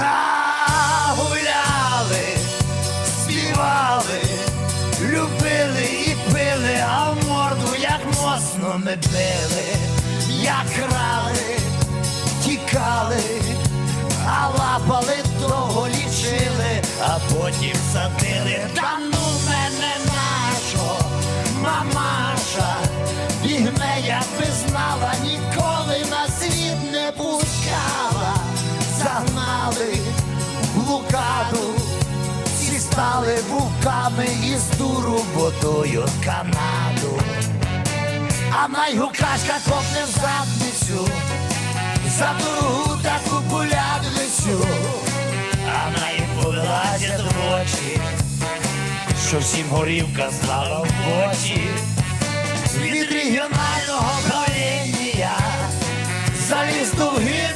А, гуляли, співали, любили і пили, а в морду як мосно ми били, як крали, тікали, а лапали того лічили, а потім садили. Загнали в блокаду, всі стали вовками і з дуру водою Канаду. А найгукашка копне в задницю, за дорогу таку полядницю, а най повилазять в очі, що всім горівка знала в очі. Від регіонального правління заліз довгим